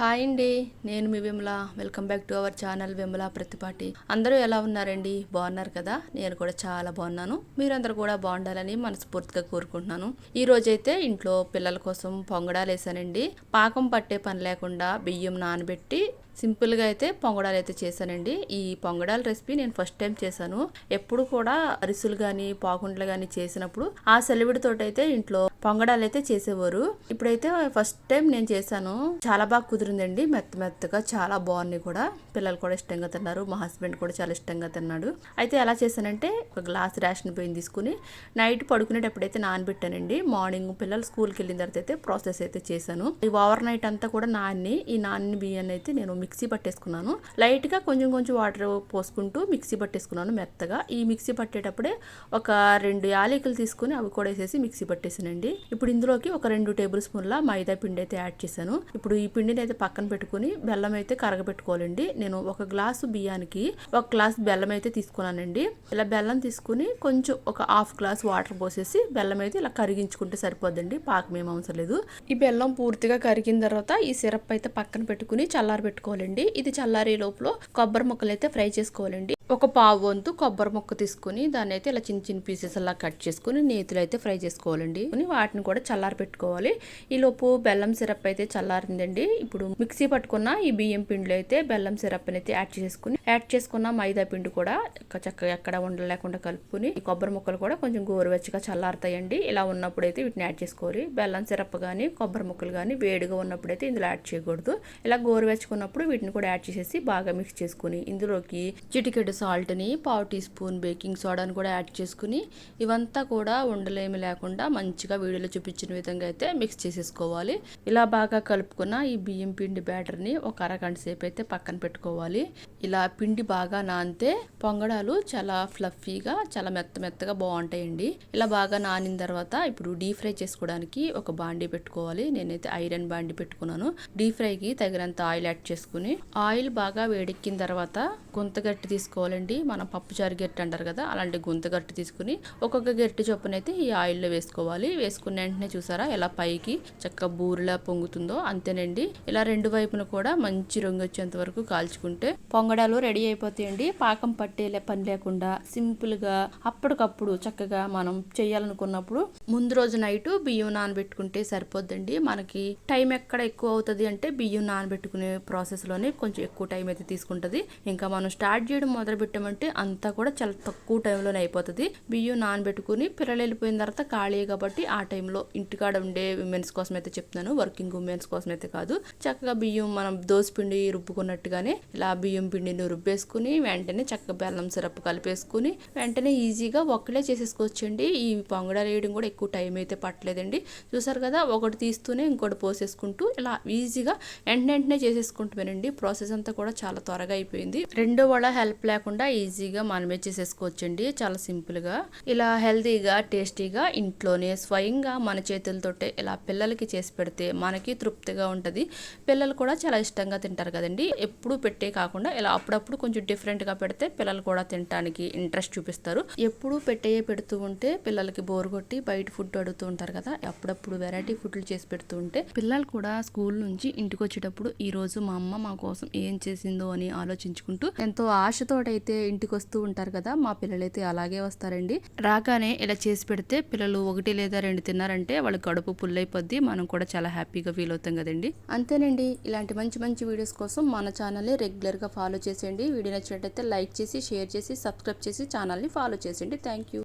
Hi అండి నేను మీ Vimala. Welcome back to our channel Vimala Pratipati. అందరూ ఎలా ఉన్నారండి? బాగున్నారు కదా? నేను కూడా చాలా బాగున్నాను. మీరందరూ కూడా బాగుండాలని మనస్ఫూర్తిగా కోరుకుంటున్నాను. ఈ రోజైతే ఇంట్లో పిల్లల కోసం పొంగడాలు వేసానండి పాకం పట్టే పని లేకుండా బియ్యం నానబెట్టి సింపుల్గా అయితే పొంగడాలు అయితే చేశానండి. ఈ పొంగడాల రెసిపీ నేను ఫస్ట్ టైం చేశాను. ఎప్పుడు కూడా అరిసెలు కానీ పాకుండలు కానీ చేసినప్పుడు ఆ సెలవిడితోటి అయితే ఇంట్లో పొంగడాలు అయితే చేసేవారు. ఇప్పుడైతే ఫస్ట్ టైం నేను చేశాను. చాలా బాగా కుదిరిందండి. మెత్త మెత్తగా చాలా బాగున్నాయి కూడా. పిల్లలు కూడా ఇష్టంగా తిన్నారు. మా హస్బెండ్ కూడా చాలా ఇష్టంగా తిన్నాడు. అయితే ఎలా చేశానంటే ఒక గ్లాస్ రేషన్ బియ్యం తీసుకుని నైట్ పడుకునేటప్పుడు అయితే నానబెట్టానండి. మార్నింగ్ పిల్లలు స్కూల్కి వెళ్ళిన తర్వాత అయితే ప్రాసెస్ అయితే చేశాను. ఈ ఓవర్ నైట్ అంతా కూడా నాన్ని ఈ నాన్ని బియ్యాన్ని అయితే నేను మిక్సీ పట్టేసుకున్నాను. లైట్గా కొంచెం కొంచెం వాటర్ పోసుకుంటూ మిక్సీ పట్టేసుకున్నాను మెత్తగా. ఈ మిక్సీ పట్టేటప్పుడే ఒక రెండు యాలకులు తీసుకుని అవి కూడా వేసేసి మిక్సీ పట్టేసానండి. ఇప్పుడు ఇందులోకి ఒక రెండు టేబుల్ స్పూన్ల మైదా పిండి అయితే యాడ్ చేశాను. ఇప్పుడు ఈ పిండిని అయితే పక్కన పెట్టుకుని బెల్లం అయితే కరగబెట్టుకోవాలండి. నేను ఒక గ్లాసు బియ్యానికి ఒక గ్లాస్ బెల్లం అయితే తీసుకున్నానండి. ఇలా బెల్లం తీసుకుని కొంచెం ఒక హాఫ్ గ్లాస్ వాటర్ పోసేసి బెల్లం అయితే ఇలా కరిగించుకుంటే సరిపోద్దండి. పాకం ఏం అవసరం లేదు. ఈ బెల్లం పూర్తిగా కరిగిన తర్వాత ఈ సిరప్ అయితే పక్కన పెట్టుకుని చల్లారి చేసుకోవాలండి. ఇది చల్లారే లోపల కొబ్బరి ముక్కలు అయితే ఫ్రై చేసుకోవాలండి. ఒక పావు వంతు కొబ్బరి ముక్క తీసుకుని దాన్ని అయితే ఇలా చిన్న చిన్న పీసెస్ అలా కట్ చేసుకుని నేతిలో అయితే ఫ్రై చేసుకోవాలండి. వాటిని కూడా చల్లారి పెట్టుకోవాలి. ఈ లోపు బెల్లం సిరప్ అయితే చల్లారిందండి. ఇప్పుడు మిక్సీ పట్టుకున్న ఈ బియ్యం పిండిలో అయితే బెల్లం సిరప్ అయితే యాడ్ చేసుకుని యాడ్ చేసుకున్న మైదా పిండి కూడా చక్కగా ఎక్కడ ఉండలేకుండా కలుపుకుని ఈ కొబ్బరి ముక్కలు కూడా కొంచెం గోరువెచ్చగా చల్లారుతాయండి. ఇలా ఉన్నప్పుడు అయితే వీటిని యాడ్ చేసుకోవాలి. బెల్లం సిరప్ కానీ కొబ్బరి ముక్కలు కానీ వేడిగా ఉన్నప్పుడు అయితే ఇందులో యాడ్ చేయకూడదు. ఇలా గోరువెచ్చుకున్నప్పుడు వీటిని కూడా యాడ్ చేసేసి బాగా మిక్స్ చేసుకుని ఇందులోకి చిటికెడు సాల్ట్ని పావు టీ స్పూన్ బేకింగ్ సోడాని కూడా యాడ్ చేసుకుని ఇవంతా కూడా ఉండలేమి లేకుండా మంచిగా వీడియోలో చూపించిన విధంగా అయితే మిక్స్ చేసేసుకోవాలి. ఇలా బాగా కలుపుకున్న ఈ బియ్యం పిండి బ్యాటర్ని ఒక అరగంట సేపు అయితే పక్కన పెట్టుకోవాలి. ఇలా పిండి బాగా నానితే పొంగడాలు చాలా ఫ్లఫీగా చాలా మెత్త మెత్తగా బాగుంటాయండి. ఇలా బాగా నానిన తర్వాత ఇప్పుడు డీప్ ఫ్రై చేసుకోవడానికి ఒక బాండీ పెట్టుకోవాలి. నేనైతే ఐరన్ బాండీ పెట్టుకున్నాను. డీప్ ఫ్రైకి తగినంత ఆయిల్ యాడ్ చేసుకుని ఆయిల్ బాగా వేడెక్కిన తర్వాత గుంత గట్టి తీసుకోవాలండి. మనం పప్పుచారు అంటారు కదా అలాంటి గుంత గట్టి తీసుకుని ఒక్కొక్క గట్టి చొప్పున అయితే ఈ ఆయిల్లో వేసుకోవాలి. వేసుకున్న వెంటనే చూసారా ఎలా పైకి చక్క బూరిలా పొంగుతుందో? అంతేనండి. ఇలా రెండు వైపున కూడా మంచి రంగు వచ్చేంత వరకు కాల్చుకుంటే పొంగడాలు రెడీ అయిపోతాయండి. పాకం పట్టే పని లేకుండా సింపుల్గా అప్పటికప్పుడు చక్కగా మనం చేయాలనుకున్నప్పుడు ముందు రోజు నైట్ బియ్యం నానబెట్టుకుంటే సరిపోద్దండి. మనకి టైం ఎక్కడ ఎక్కువ అవుతుంది అంటే బియ్యం నానబెట్టుకునే ప్రాసెస్లోనే కొంచెం ఎక్కువ టైం అయితే తీసుకుంటది. ఇంకా మనం స్టార్ట్ చేయడం మొదలు పెట్టమంటే అంతా కూడా చాలా తక్కువ టైంలోనే అయిపోతుంది. బియ్యం నానబెట్టుకుని పిల్లలు వెళ్ళిపోయిన తర్వాత ఖాళీ కాబట్టి ఆ టైంలో ఇంటికాడ ఉండే ఉమెన్స్ కోసం అయితే చెప్తున్నాను. వర్కింగ్ ఉమెన్స్ కోసం అయితే కాదు. చక్కగా బియ్యం మనం పిండి రుబ్బుకున్నట్టుగానే ఇలా బియ్యం పిండిని రుబ్బేసుకుని వెంటనే చక్కగా బెల్లం సిరప్ కలిపేసుకుని వెంటనే ఈజీగా ఒక్కలే చేసేసుకోవచ్చండి. ఈ పొంగడాలు వేయడం కూడా ఎక్కువ టైం అయితే పట్టలేదండి. చూసారు కదా ఒకటి తీస్తూనే ఇంకోటి పోసేసుకుంటూ ఇలా ఈజీగా వెంటనే వెంటనే చేసేసుకుంటున్నానండి. ప్రాసెస్ అంతా కూడా చాలా త్వరగా అయిపోయింది. రెండో వాళ్ళ హెల్ప్ లేకుండా ఈజీగా మనమే చేసేసుకోవచ్చండి. చాలా సింపుల్గా ఇలా హెల్తీగా టేస్టీగా ఇంట్లోనే స్వయంగా మన చేతులతోటే ఇలా పిల్లలకి చేసి పెడితే మనకి తృప్తిగా ఉంటుంది. పిల్లలు కూడా చాలా ఇష్టంగా తింటారు కదండి. ఎప్పుడు పెట్టే కాకుండా ఇలా అప్పుడప్పుడు కొంచెం డిఫరెంట్గా పెడితే పిల్లలు కూడా తినడానికి ఇంట్రెస్ట్ చూపిస్తారు. ఎప్పుడు పెట్టే పెడుతూ ఉంటే పిల్లలకి బోర్ కొట్టి బయట ఫుడ్ అడుగుతూ ఉంటారు కదా అప్పుడప్పుడు వెరైటీ ఫుడ్లు చేసి పెడుతూ ఉంటే పిల్లలు కూడా స్కూల్ నుంచి ఇంటికి వచ్చేటప్పుడు ఈ రోజు మా అమ్మ మా కోసం ఏం చేసిందో అని ఆలోచించుకుంటూ ఎంతో అయితే ఇంటికి వస్తూ ఉంటారు కదా మా పిల్లలైతే అలాగే వస్తారండి. రాగానే ఇలా చేసి పెడితే పిల్లలు ఒకటి లేదా రెండు తిన్నారంటే వాళ్ళ కడుపు పుల్లైపోద్ది మనం కూడా చాలా హ్యాపీగా ఫీల్ అవుతాం కదండి. అంతేనండి ఇలాంటి మంచి మంచి వీడియోస్ కోసం మన ఛానల్ని రెగ్యులర్గా ఫాలో చేసేయండి. వీడియో నచ్చినట్టయితే లైక్ చేసి షేర్ చేసి సబ్స్క్రైబ్ చేసి ఛానల్ని ఫాలో చేసేయండి. Thank you.